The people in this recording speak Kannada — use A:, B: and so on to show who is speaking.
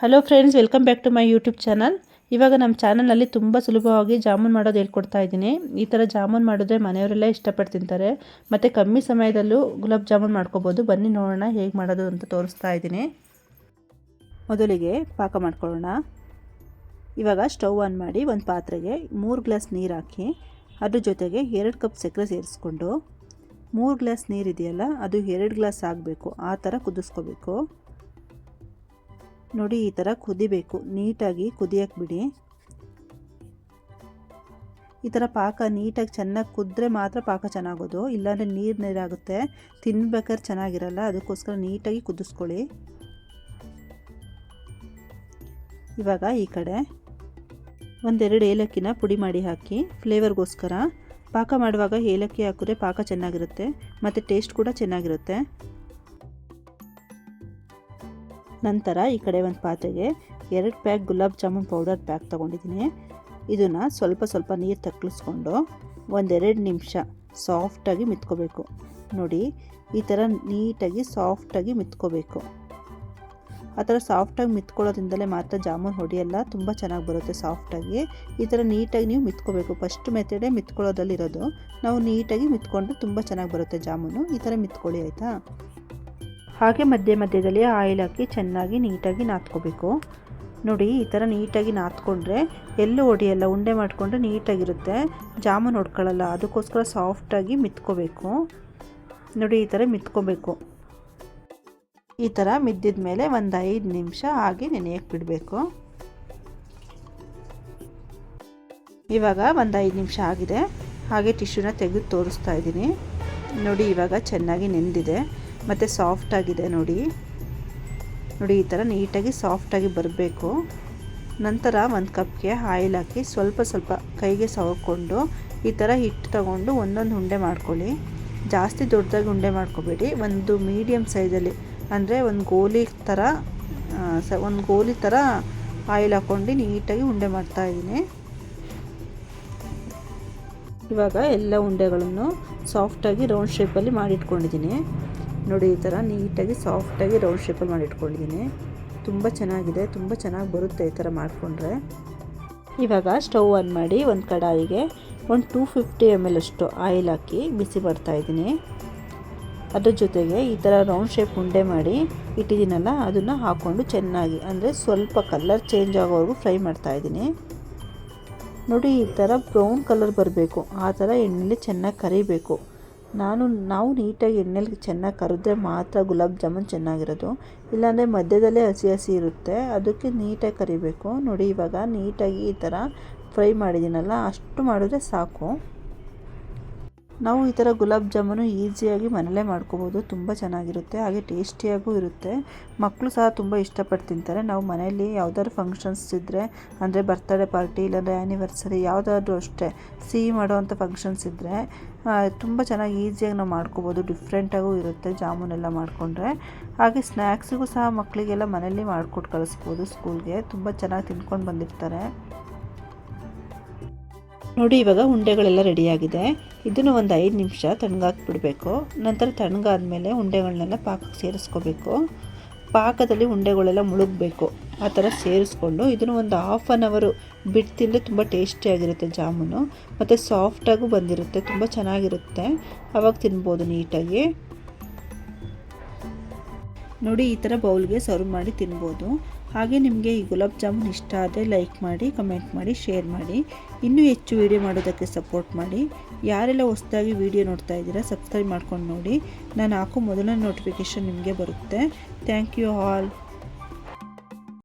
A: Hello friends welcome back to my YouTube channel ಇವಾಗ ನಮ್ಮ ಚಾನಲಲ್ಲಿ ತುಂಬ ಸುಲಭವಾಗಿ ಜಾಮೂನ್ ಮಾಡೋದು ಹೇಳ್ಕೊಡ್ತಾ ಇದ್ದೀನಿ. ಈ ಥರ ಜಾಮೂನ್ ಮಾಡಿದ್ರೆ ಮನೆಯವರೆಲ್ಲ ಇಷ್ಟಪಟ್ಟು ತಿಂತಾರೆ. ಮತ್ತು ಕಮ್ಮಿ ಸಮಯದಲ್ಲೂ ಗುಲಾಬ್ ಜಾಮೂನ್ ಮಾಡ್ಕೋಬೋದು. ಬನ್ನಿ ನೋಡೋಣ ಹೇಗೆ ಮಾಡೋದು ಅಂತ ತೋರಿಸ್ತಾ ಇದ್ದೀನಿ. ಮೊದಲಿಗೆ ಪಾಕ ಮಾಡ್ಕೊಳ್ಳೋಣ. ಇವಾಗ ಸ್ಟವ್ ಆನ್ ಮಾಡಿ ಒಂದು ಪಾತ್ರೆಗೆ ಮೂರು ಗ್ಲಾಸ್ ನೀರು ಹಾಕಿ, ಅದ್ರ ಜೊತೆಗೆ ಎರಡು ಕಪ್ ಸಕ್ಕರೆ ಸೇರಿಸ್ಕೊಂಡು ಮೂರು ಗ್ಲಾಸ್ ನೀರಿದೆಯಲ್ಲ ಅದು ಎರಡು ಗ್ಲಾಸ್ ಆಗಬೇಕು. ಆ ಥರ ಕುದಿಸ್ಕೋಬೇಕು. ನೋಡಿ ಈ ಥರ ಕುದಿಬೇಕು, ನೀಟಾಗಿ ಕುದಿಯಕ್ಕೆ ಬಿಡಿ. ಈ ಥರ ಪಾಕ ನೀಟಾಗಿ ಚೆನ್ನಾಗಿ ಕುದ್ರೆ ಮಾತ್ರ ಪಾಕ ಚೆನ್ನಾಗೋದು, ಇಲ್ಲಾಂದರೆ ನೀರು ನೀರಾಗುತ್ತೆ, ತಿನ್ಬೇಕಾದ್ರೆ ಚೆನ್ನಾಗಿರಲ್ಲ, ಅದಕ್ಕೋಸ್ಕರ ನೀಟಾಗಿ ಕುದಿಸ್ಕೊಳ್ಳಿ. ಇವಾಗ ಈ ಕಡೆ ಒಂದೆರಡು ಏಲಕ್ಕಿನ ಪುಡಿ ಮಾಡಿ ಹಾಕಿ, ಫ್ಲೇವರ್ಗೋಸ್ಕರ ಪಾಕ ಮಾಡುವಾಗ ಏಲಕ್ಕಿ ಹಾಕಿದ್ರೆ ಪಾಕ ಚೆನ್ನಾಗಿರುತ್ತೆ, ಮತ್ತು ಟೇಸ್ಟ್ ಕೂಡ ಚೆನ್ನಾಗಿರುತ್ತೆ. ನಂತರ ಈ ಕಡೆ ಒಂದು ಪಾತ್ರೆಗೆ ಎರಡು pack gulab jamun powder pack ತೊಗೊಂಡಿದ್ದೀನಿ. ಇದನ್ನು ಸ್ವಲ್ಪ ಸ್ವಲ್ಪ ನೀರು ತಕ್ಕಿಸ್ಕೊಂಡು ಒಂದೆರಡು ನಿಮಿಷ ಸಾಫ್ಟಾಗಿ ಮಿತ್ಕೋಬೇಕು. ನೋಡಿ, ಈ ಥರ ನೀಟಾಗಿ ಸಾಫ್ಟಾಗಿ ಮಿತ್ಕೋಬೇಕು. ಆ ಥರ ಸಾಫ್ಟಾಗಿ ಮಿತ್ಕೊಳ್ಳೋದ್ರಿಂದಲೇ ಮಾತ್ರ ಜಾಮೂನ್ ಹೊಡಿಯಲ್ಲ ತುಂಬ ಚೆನ್ನಾಗಿ ಬರುತ್ತೆ ಸಾಫ್ಟಾಗಿ ಈ ಥರ ನೀಟಾಗಿ ನೀವು ಮಿತ್ಕೋಬೇಕು. ಫಸ್ಟ್ ಮೆಥಡೇ ಮಿತ್ಕೊಳ್ಳೋದಲ್ಲಿರೋದು ನಾವು ನೀಟಾಗಿ ಮಿತ್ಕೊಂಡ್ರೆ ತುಂಬ ಚೆನ್ನಾಗಿ ಬರುತ್ತೆ ಜಾಮೂನು. ಈ ಥರ ಮಿತ್ಕೊಳ್ಳಿ, ಆಯಿತಾ? ಹಾಗೆ ಮಧ್ಯ ಮಧ್ಯದಲ್ಲಿ ಆಯಿಲ್ ಹಾಕಿ ಚೆನ್ನಾಗಿ ನೀಟಾಗಿ ನಾದ್ಕೋಬೇಕು ನೋಡಿ, ಈ ಥರ ನೀಟಾಗಿ ನಾದ್ಕೊಂಡ್ರೆ ಎಲ್ಲೂ ಒಡೆಯಲ್ಲ ಉಂಡೆ ಮಾಡಿಕೊಂಡ್ರೆ ನೀಟಾಗಿರುತ್ತೆ. ಜಾಮೂನ್ ಹೊಡ್ಕೊಳ್ಳಲ್ಲ ಅದಕ್ಕೋಸ್ಕರ ಸಾಫ್ಟಾಗಿ ಮಿತ್ಕೋಬೇಕು. ನೋಡಿ, ಈ ಥರ ಮಿತ್ಕೋಬೇಕು. ಈ ಥರ ಮಿದ್ದಿದ ಮೇಲೆ ಒಂದು ಐದು ನಿಮಿಷ ಹಾಗೆ ನೆನೆಯಕ್ಕೆ ಬಿಡಬೇಕು. ಇವಾಗ ಒಂದು ಐದು ನಿಮಿಷ ಆಗಿದೆ. ಹಾಗೆ ಟಿಶ್ಯೂನ ತೆಗೆದು ತೋರಿಸ್ತಾ ಇದ್ದೀನಿ. ನೋಡಿ, ಇವಾಗ ಚೆನ್ನಾಗಿ ನೆಂದಿದೆ. ಮತ್ತು ಸಾಫ್ಟಾಗಿದೆ ನೋಡಿ. ನೋಡಿ, ಈ ಥರ ನೀಟಾಗಿ ಸಾಫ್ಟಾಗಿ ಬರಬೇಕು. ನಂತರ ಒಂದು ಕಪ್ಗೆ ಆಯಿಲ್ ಹಾಕಿ ಸ್ವಲ್ಪ ಸ್ವಲ್ಪ ಕೈಗೆ ಸವರ್ಕೊಂಡು ಈ ಥರ ಹಿಟ್ಟು ತಗೊಂಡು ಒಂದೊಂದು ಉಂಡೆ ಮಾಡ್ಕೊಳ್ಳಿ. ಜಾಸ್ತಿ ದೊಡ್ಡದಾಗಿ ಉಂಡೆ ಮಾಡ್ಕೋಬೇಡಿ. ಒಂದು ಮೀಡಿಯಮ್ ಸೈಜಲ್ಲಿ ಅಂದರೆ ಒಂದು ಗೋಲಿ ಥರ ಸ, ಒಂದು ಗೋಲಿ ಥರ ಆಯಿಲ್ ಹಾಕ್ಕೊಂಡು ನೀಟಾಗಿ ಉಂಡೆ ಮಾಡ್ತಾಯಿದ್ದೀನಿ ಇವಾಗ ಎಲ್ಲ ಉಂಡೆಗಳನ್ನು ಸಾಫ್ಟಾಗಿ ರೌಂಡ್ ಶೇಪಲ್ಲಿ ಮಾಡಿಟ್ಕೊಂಡಿದ್ದೀನಿ. ನೋಡಿ, ಈ ಥರ ನೀಟಾಗಿ ಸಾಫ್ಟಾಗಿ ರೌಂಡ್ ಶೇಪಲ್ಲಿ ಮಾಡಿ ಇಟ್ಕೊಂಡಿದ್ದೀನಿ ತುಂಬ ಚೆನ್ನಾಗಿದೆ, ತುಂಬ ಚೆನ್ನಾಗಿ ಬರುತ್ತೆ ಈ ಥರ ಮಾಡಿಕೊಂಡ್ರೆ. ಇವಾಗ ಸ್ಟವ್ ಆನ್ ಮಾಡಿ ಒಂದು ಕಡಾಯಿಗೆ ಒಂದು ಟೂ ಫಿಫ್ಟಿ ಎಂ ಎಲ್ ಅಷ್ಟು ಆಯಿಲ್ ಹಾಕಿ ಬಿಸಿ ಬರ್ತಾಯಿದ್ದೀನಿ ಅದ್ರ ಜೊತೆಗೆ ಈ ಥರ ರೌಂಡ್ ಶೇಪ್ ಉಂಡೆ ಮಾಡಿ ಇಟ್ಟಿದ್ದೀನಲ್ಲ, ಅದನ್ನು ಹಾಕ್ಕೊಂಡು ಚೆನ್ನಾಗಿ, ಅಂದರೆ ಸ್ವಲ್ಪ ಕಲರ್ ಚೇಂಜ್ ಆಗೋವರೆಗೂ ಫ್ರೈ ಮಾಡ್ತಾಯಿದ್ದೀನಿ ನೋಡಿ, ಈ ಥರ ಬ್ರೌನ್ ಕಲರ್ ಬರಬೇಕು, ಆ ಥರ ಎಣ್ಣೆಲಿ ಚೆನ್ನಾಗಿ ಕರಿಬೇಕು. ನಾನು, ನಾವು ನೀಟಾಗಿ ಎಣ್ಣೆಲಿ ಚೆನ್ನಾಗಿ ಕರೆದ್ರೆ ಮಾತ್ರ ಗುಲಾಬ್ ಜಾಮೂನ್ ಚೆನ್ನಾಗಿರೋದು. ಇಲ್ಲಾಂದರೆ ಮಧ್ಯದಲ್ಲೇ ಹಸಿ ಹಸಿ ಇರುತ್ತೆ. ಅದಕ್ಕೆ ನೀಟಾಗಿ ಕರಿಬೇಕು. ನೋಡಿ ಇವಾಗ ನೀಟಾಗಿ ಈ ಥರ ಫ್ರೈ ಮಾಡಿದ್ದೀನಲ್ಲ, ಅಷ್ಟು ಮಾಡಿದ್ರೆ ಸಾಕು. ನಾವು ಈ ಥರ ಗುಲಾಬ್ ಜಾಮೂನು ಈಸಿಯಾಗಿ ಮನೇಲೇ ಮಾಡ್ಕೋಬೋದು. ತುಂಬ ಚೆನ್ನಾಗಿರುತ್ತೆ. ಹಾಗೆ ಟೇಸ್ಟಿಯಾಗೂ ಇರುತ್ತೆ. ಮಕ್ಕಳು ಸಹ ತುಂಬ ಇಷ್ಟಪಟ್ಟು ತಿಂತಾರೆ. ನಾವು ಮನೆಯಲ್ಲಿ ಯಾವುದಾದ್ರು ಫಂಕ್ಷನ್ಸ್ ಇದ್ದರೆ ಅಂದರೆ ಬರ್ತ್ಡೇ ಪಾರ್ಟಿ ಇಲ್ಲಾಂದರೆ ಆ್ಯನಿವರ್ಸರಿ ಯಾವುದಾದ್ರೂ ಅಷ್ಟೇ, ಸಿಹಿ ಮಾಡುವಂಥ ಫಂಕ್ಷನ್ಸ್ ಇದ್ದರೆ ತುಂಬ ಚೆನ್ನಾಗಿ ಈಸಿಯಾಗಿ ನಾವು ಮಾಡ್ಕೋಬೋದು. ಡಿಫ್ರೆಂಟಾಗೂ ಇರುತ್ತೆ ಜಾಮೂನೆಲ್ಲ ಮಾಡಿಕೊಂಡ್ರೆ. ಹಾಗೆ ಸ್ನ್ಯಾಕ್ಸಿಗೂ ಸಹ ಮಕ್ಕಳಿಗೆಲ್ಲ ಮನೆಯಲ್ಲಿ ಮಾಡಿಕೊಟ್ಟು ಕಳಿಸ್ಬೋದು ಸ್ಕೂಲ್ಗೆ ತುಂಬ ಚೆನ್ನಾಗಿ ತಿನ್ಕೊಂಡು ಬಂದಿರ್ತಾರೆ. ನೋಡಿ, ಇವಾಗ ಉಂಡೆಗಳೆಲ್ಲ ರೆಡಿಯಾಗಿದೆ. ಇದನ್ನು ಒಂದು ಐದು ನಿಮಿಷ ತಣ್ಣಗಾಕ್ಬಿಡಬೇಕು. ನಂತರ ತಣ್ಣಗಾದ್ಮೇಲೆ ಉಂಡೆಗಳನ್ನೆಲ್ಲ ಪಾಕಕ್ಕೆ ಸೇರಿಸ್ಕೋಬೇಕು. ಪಾಕದಲ್ಲಿ ಉಂಡೆಗಳೆಲ್ಲ ಮುಳುಗಬೇಕು. ಆ ಥರ ಸೇರಿಸ್ಕೊಂಡು ಇದನ್ನು ಒಂದು ಹಾಫ್ ಆನ್ ಅವರು ಬಿಟ್ಟು ತಿಂದರೆ ತುಂಬ ಟೇಸ್ಟಿಯಾಗಿರುತ್ತೆ ಜಾಮೂನು. ಮತ್ತು ಸಾಫ್ಟಾಗೂ ಬಂದಿರುತ್ತೆ, ತುಂಬ ಚೆನ್ನಾಗಿರುತ್ತೆ. ಅವಾಗ ತಿನ್ಬೋದು ನೀಟಾಗಿ. ನೋಡಿ, ಈ ಥರ ಬೌಲ್ಗೆ ಸರ್ವ್ ಮಾಡಿ ತಿನ್ಬೋದು. ಹಾಗೆ ನಿಮಗೆ ಈ ಗುಲಾಬ್ ಜಾಮೂನ್ ಇಷ್ಟ ಆದರೆ ಲೈಕ್ ಮಾಡಿ, ಕಮೆಂಟ್ ಮಾಡಿ, ಶೇರ್ ಮಾಡಿ. ಇನ್ನೂ ಹೆಚ್ಚು ವೀಡಿಯೋ ಮಾಡೋದಕ್ಕೆ ಸಪೋರ್ಟ್ ಮಾಡಿ. ಯಾರೆಲ್ಲ ಹೊಸದಾಗಿ ವೀಡಿಯೋ ನೋಡ್ತಾ ಇದ್ದೀರಾ, ಸಬ್ಸ್ಕ್ರೈಬ್ ಮಾಡ್ಕೊಂಡು ನೋಡಿ. ನಾನು ಹಾಕೋ ಮೊದಲನೇ ನೋಟಿಫಿಕೇಷನ್ ನಿಮಗೆ ಬರುತ್ತೆ. Thank you all.